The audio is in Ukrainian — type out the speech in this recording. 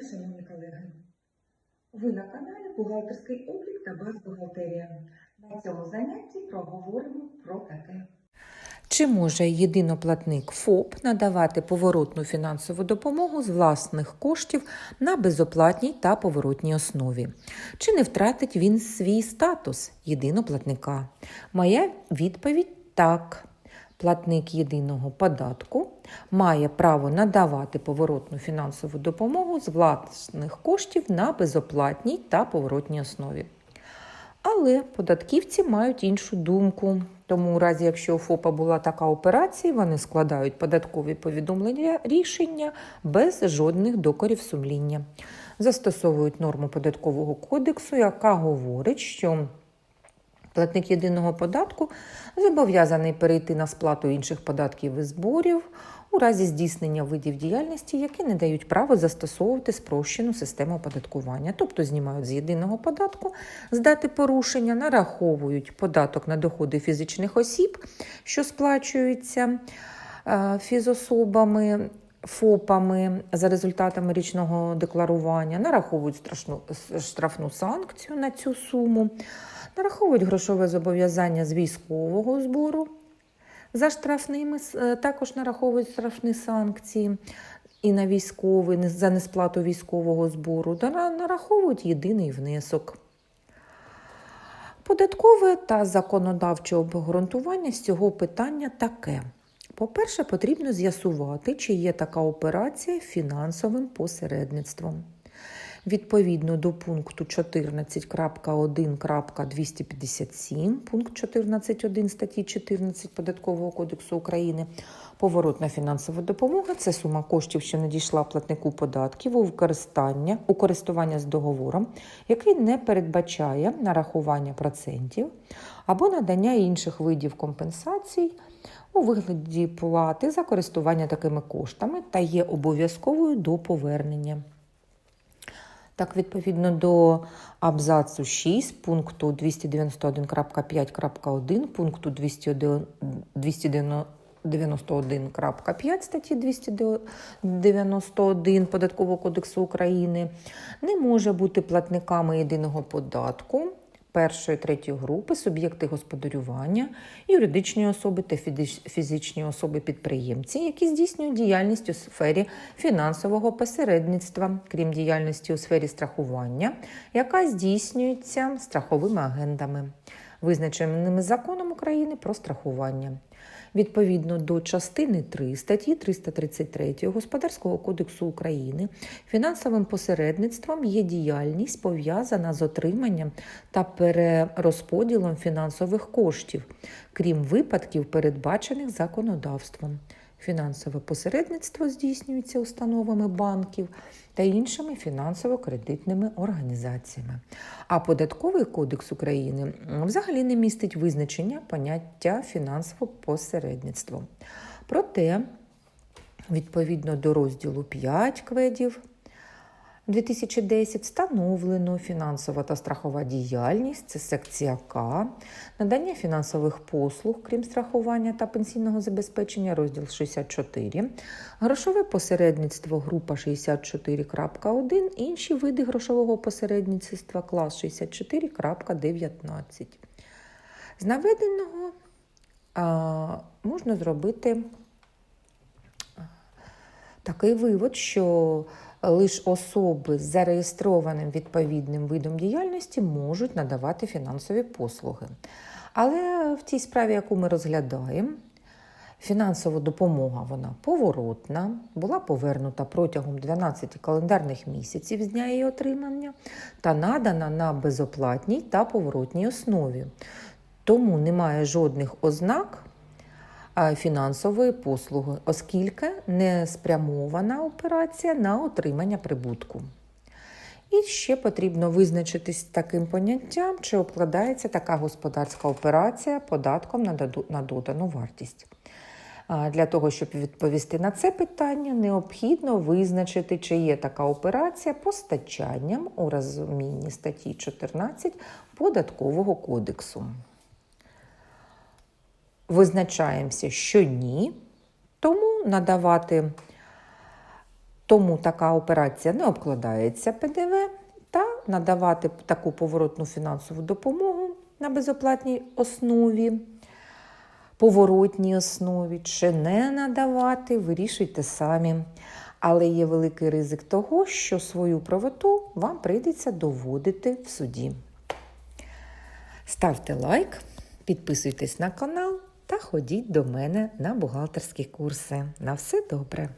та шановні колеги. Ви на каналі Бухгалтерський облік та Бухгалтерія. На цьому занятті проговоримо про таке. Чи може єдиноплатник ФОП надавати поворотну фінансову допомогу з власних коштів на безоплатній та поворотній основі? Чи не втратить він свій статус єдиноплатника? Моя відповідь так. Платник єдиного податку має право надавати поворотну фінансову допомогу з власних коштів на безоплатній та поворотній основі. Але податківці мають іншу думку. Тому, у разі, якщо у ФОПа була така операція, вони складають податкові повідомлення рішення без жодних докорів сумління. Застосовують норму податкового кодексу, яка говорить, що платник єдиного податку зобов'язаний перейти на сплату інших податків і зборів у разі здійснення видів діяльності, які не дають право застосовувати спрощену систему оподаткування, тобто знімають з єдиного податку з дати порушення, нараховують податок на доходи фізичних осіб, що сплачуються е, фізособами. ФОПами за результатами річного декларування нараховують страшну, штрафну санкцію на цю суму, нараховують грошове зобов'язання з військового збору за штрафними, е, також нараховують штрафні санкції і на військовий за несплату військового збору, нараховують єдиний внесок. Податкове та законодавче обґрунтування з цього питання таке. По-перше, потрібно з'ясувати, чи є така операція фінансовим посередництвом. Відповідно до пункту 14.1.257, пункт 14.1 статті 14 Податкового кодексу України, поворотна фінансова допомога це сума коштів, що надійшла платнику податків у використання у користування з договором, який не передбачає нарахування процентів або надання інших видів компенсацій у вигляді плати за користування такими коштами та є обов'язковою до повернення. Так, відповідно до абзацу 6 пункту 291.5.1 пункту 291.5 статті 291 Податкового кодексу України не може бути платниками єдиного податку першої третьої групи суб'єкти господарювання, юридичні особи та фізичні особи-підприємці, які здійснюють діяльність у сфері фінансового посередництва, крім діяльності у сфері страхування, яка здійснюється страховими агентами, визначеними законом України про страхування. Відповідно до частини 3 статті 333 Господарського кодексу України фінансовим посередництвом є діяльність пов'язана з отриманням та перерозподілом фінансових коштів, крім випадків, передбачених законодавством. Фінансове посередництво здійснюється установами банків та іншими фінансово-кредитними організаціями. А податковий кодекс України взагалі не містить визначення поняття фінансове посередництво. Проте, відповідно до розділу 5 кведів 2010 встановлено фінансова та страхова діяльність, це секція К, надання фінансових послуг, крім страхування та пенсійного забезпечення, розділ 64, грошове посередництво, група 64.1, інші види грошового посередництва, клас 64.19. З наведеного а, можна зробити такий вивод, що лише особи з зареєстрованим відповідним видом діяльності можуть надавати фінансові послуги. Але в тій справі, яку ми розглядаємо, фінансова допомога вона поворотна, була повернута протягом 12 календарних місяців з дня її отримання та надана на безоплатній та поворотній основі. Тому немає жодних ознак фінансової послуги, оскільки не спрямована операція на отримання прибутку. І ще потрібно визначитись таким поняттям, чи обкладається така господарська операція податком на додану вартість. Для того, щоб відповісти на це питання, необхідно визначити, чи є така операція постачанням у розумінні статті 14 Податкового кодексу визначаємося, що ні, тому надавати Тому така операція не обкладається ПДВ та надавати таку поворотну фінансову допомогу на безоплатній основі, поворотній основі чи не надавати, вирішуйте самі. Але є великий ризик того, що свою правоту вам прийдеться доводити в суді. Ставте лайк, підписуйтесь на канал ходіть до мене на бухгалтерські курси. На все добре!